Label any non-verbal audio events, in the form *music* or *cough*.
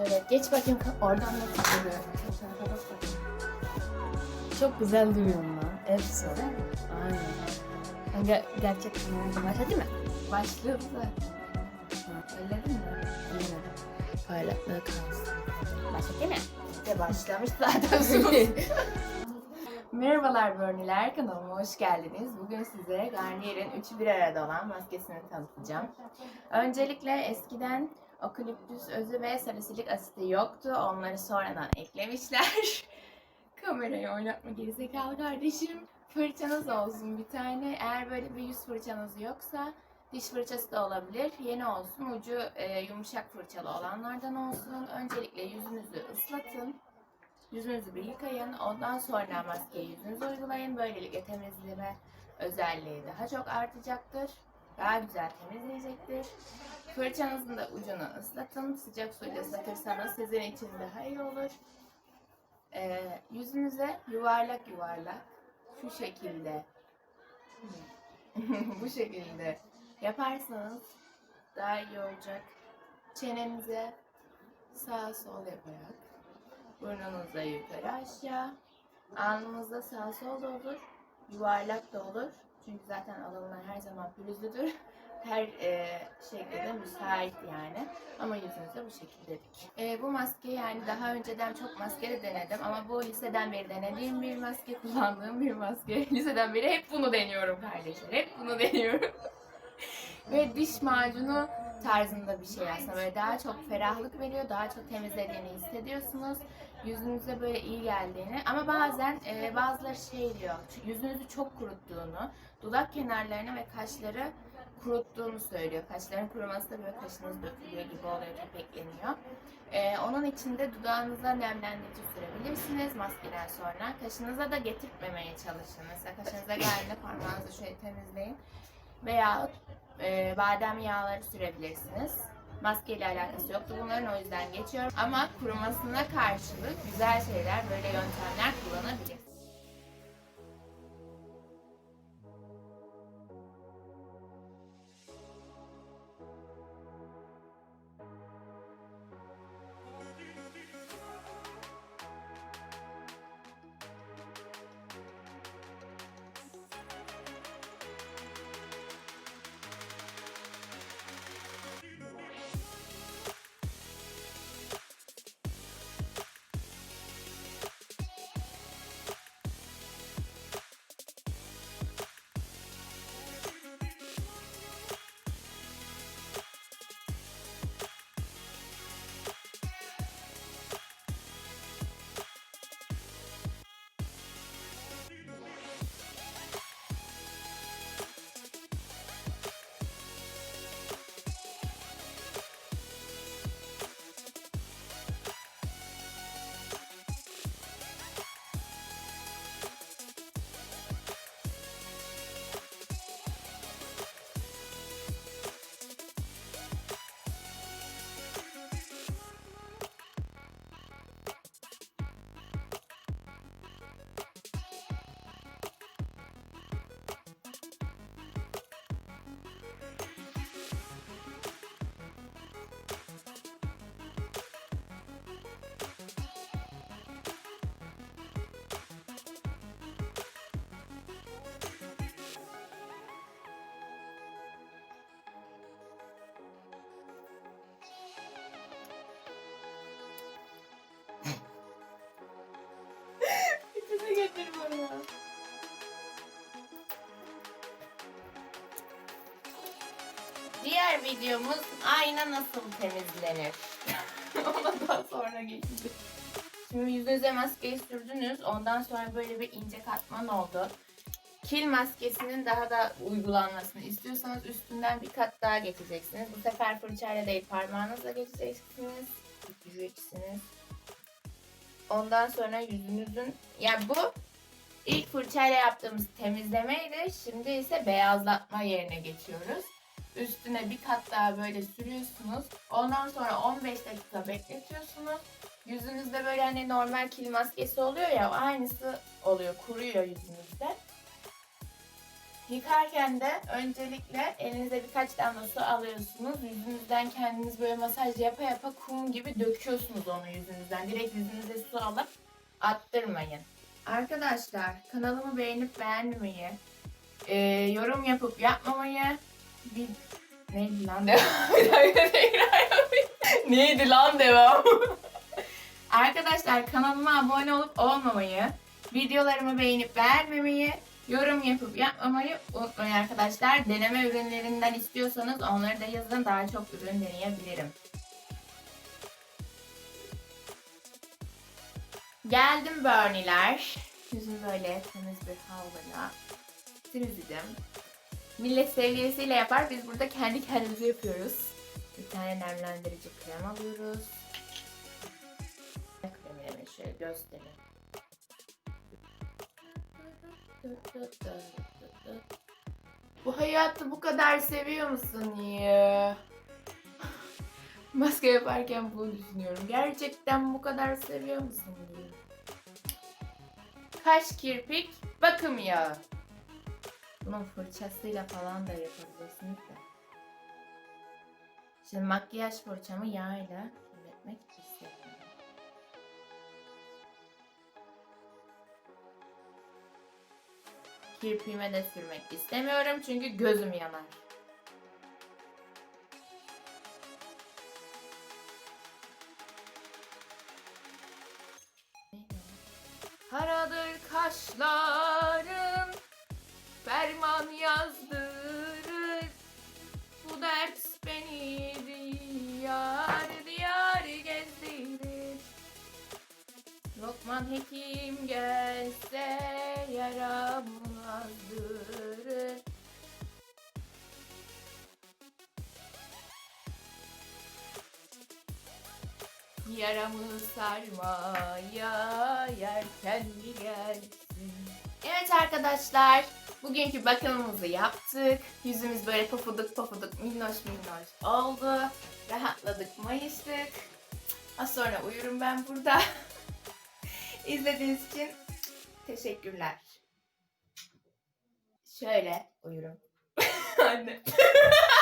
Şöyle geç bakayım ka- oradan duruyor. Bak bakayım. Çok güzel duruyorum lan. Hepsi. Aynen. Kanka gerçek kamerada başladı mı? Başladı zaten. Söyledin mi? Aynen. Parlaklığı kalsın. Başladı mı? İşte başlamış zaten. *laughs* *laughs* Merhabalar Berniler kanalıma hoş geldiniz. Bugün size Garnier'in üçü bir arada olan maskesini tanıtacağım. Öncelikle eskiden okaliptüs özü ve salisilik asiti yoktu. Onları sonradan eklemişler. *laughs* Kamerayı oynatma gerizekalı kardeşim. Fırçanız olsun bir tane. Eğer böyle bir yüz fırçanız yoksa diş fırçası da olabilir. Yeni olsun. Ucu e, yumuşak fırçalı olanlardan olsun. Öncelikle yüzünüzü ıslatın. Yüzünüzü bir yıkayın. Ondan sonra maskeyi yüzünüze uygulayın. Böylelikle temizleme özelliği daha çok artacaktır. Daha güzel temizleyecektir. Fırçanızın da ucunu ıslatın. Sıcak suyla ıslatırsanız sizin için daha iyi olur. Ee, yüzünüze yuvarlak yuvarlak şu şekilde *laughs* bu şekilde yaparsanız daha iyi olacak. Çenenize sağ sol yaparak Burnunuza yukarı aşağı. Alnınızda sağ sol da olur. Yuvarlak da olur. Çünkü zaten alınlar her zaman pürüzlüdür. *laughs* Her e, şekilde müsait yani. Ama yüzünüzde bu şekildedir. E, bu maske yani daha önceden çok maske de denedim. Ama bu liseden beri denediğim bir maske, *laughs* kullandığım bir maske. *laughs* Liseden beri hep bunu deniyorum kardeşler. Hep bunu deniyorum. Ve diş macunu tarzında bir şey aslında. Böyle daha çok ferahlık veriyor, daha çok temizlediğini hissediyorsunuz. Yüzünüze böyle iyi geldiğini ama bazen e, bazıları şey diyor, yüzünüzü çok kuruttuğunu, dudak kenarlarını ve kaşları kuruttuğunu söylüyor. Kaşların kuruması da böyle kaşınız dökülüyor gibi oluyor, kepekleniyor. E, onun için de dudağınıza nemlendirici sürebilirsiniz maskeden sonra. Kaşınıza da getirtmemeye çalışın. Mesela kaşınıza geldiğinde parmağınızı şöyle temizleyin. Veya e, badem yağları sürebilirsiniz. Maskeyle alakası yoktu bunların o yüzden geçiyorum. Ama kurumasına karşılık güzel şeyler, böyle yöntemler kullanabilirsiniz. Videomuz ayna nasıl temizlenir? *laughs* Ona sonra geçeceğiz. Şimdi yüzünüze maskeyi sürdünüz. Ondan sonra böyle bir ince katman oldu. Kil maskesinin daha da uygulanmasını istiyorsanız üstünden bir kat daha geçeceksiniz. Bu sefer fırçayla değil parmağınızla geçeceksiniz. Geçeceksiniz. Ondan sonra yüzünüzün yani bu ilk fırçayla yaptığımız temizlemeydi. Şimdi ise beyazlatma yerine geçiyoruz. Üstüne bir kat daha böyle sürüyorsunuz. Ondan sonra 15 dakika bekletiyorsunuz. Yüzünüzde böyle hani normal kil maskesi oluyor ya aynısı oluyor. Kuruyor yüzünüzde. Yıkarken de öncelikle elinize birkaç damla su alıyorsunuz. Yüzünüzden kendiniz böyle masaj yapa yapa kum gibi döküyorsunuz onu yüzünüzden. Direkt yüzünüze su alıp attırmayın. Arkadaşlar kanalımı beğenip beğenmeyi, e, yorum yapıp yapmamayı, bir... Neydi lan devam? *laughs* Bir dakika tekrar yapayım. Neydi lan devam? *laughs* Arkadaşlar kanalıma abone olup olmamayı, videolarımı beğenip beğenmemeyi, yorum yapıp yapmamayı unutmayın arkadaşlar. Deneme ürünlerinden istiyorsanız onları da yazın daha çok ürün deneyebilirim. Geldim Bernie'ler. Yüzüm böyle temiz bir havluyla temizledim. Millet sevgilisiyle yapar. Biz burada kendi kendimize yapıyoruz. Bir tane nemlendirici krem alıyoruz. Kremini şöyle göstereyim. Bu hayatı bu kadar seviyor musun ya? Maske yaparken bunu düşünüyorum. Gerçekten bu kadar seviyor musun diye. Kaş kirpik bakım yağı. Bunun fırçasıyla falan da yapabilirsiniz de. Şimdi makyaj fırçamı yağıyla kirletmek istemiyorum. Kirpiğime de sürmek istemiyorum çünkü gözüm yanar. Karadır kaşların Lokman hekim gelse yaramı azdırır Yaramı sarmaya yerken mi gelsin? Evet arkadaşlar, bugünkü bakımımızı yaptık. Yüzümüz böyle pofuduk pofuduk minnoş minnoş oldu. Rahatladık, mayıştık. Az sonra uyurum ben burada. *laughs* İzlediğiniz için teşekkürler. Şöyle uyurum. *laughs* Anne. *laughs*